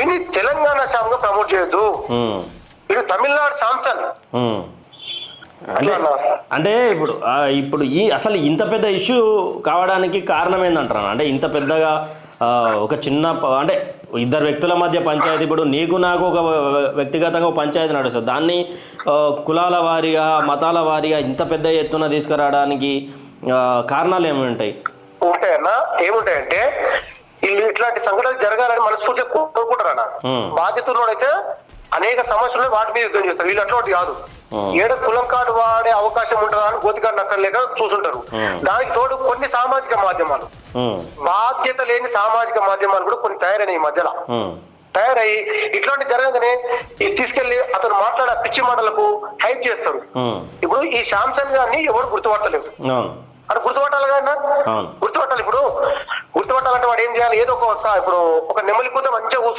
వీని తెలంగాణ శ్యామ్గా ప్రమోట్ చేయొద్దు. వీడు తమిళనాడు ఉమ్. అంటే. అంటే ఇప్పుడు ఇప్పుడు ఈ అసలు ఇంత పెద్ద ఇష్యూ కావడానికి కారణం ఏందంటారు అంటే ఇంత పెద్దగా ఒక చిన్న అంటే ఇద్దరు వ్యక్తుల మధ్య పంచాయతీ ఇప్పుడు నీకు నాకు ఒక వ్యక్తిగతంగా పంచాయతీ నడుస్తుంది. దాన్ని కులాల వారీగా మతాల వారీగా ఇంత పెద్ద ఎత్తున తీసుకురావడానికి కారణాలు ఏమి ఉంటాయి ఉంటాయన్నా? ఏముంటాయంటే ఇట్లాంటి సంఘటనలు జరగాలని మనస్ఫూర్తిగా కోరుకుంటారన్న Hmm. బాధితులు అయితే అనేక సమస్యలు వాటి మీద యుద్ధం చేస్తారు. వీళ్ళు అటువంటి కాదు. ఏడ కులం కార్డు వాడే అవకాశం ఉంటుందా అని గోతికాడు నక్కలేక చూసుంటారు. దానికి తోడు కొన్ని సామాజిక మాధ్యమాలు. బాధ్యత లేని సామాజిక మాధ్యమాలు కూడా కొన్ని తయారైనాయి ఈ మధ్యలో. తయారై ఇట్లాంటి జరగగానే తీసుకెళ్ళి అతను మాట్లాడే పిచ్చి మాటలకు హైప్ చేస్తారు. ఇప్పుడు ఈ శాంసంగ్ గారిని ఎవరు గుర్తుపట్టలేరు అవును. అది గుర్తుపట్టాలి కదా అవును. గుర్తుపట్టాలి ఇప్పుడు గుర్తుపట్టాలంటే వాడు ఏం చేయాలి ఏదో ఒక ఇప్పుడు ఒక నెమలి కూత మంచిగా కూర్చుంది.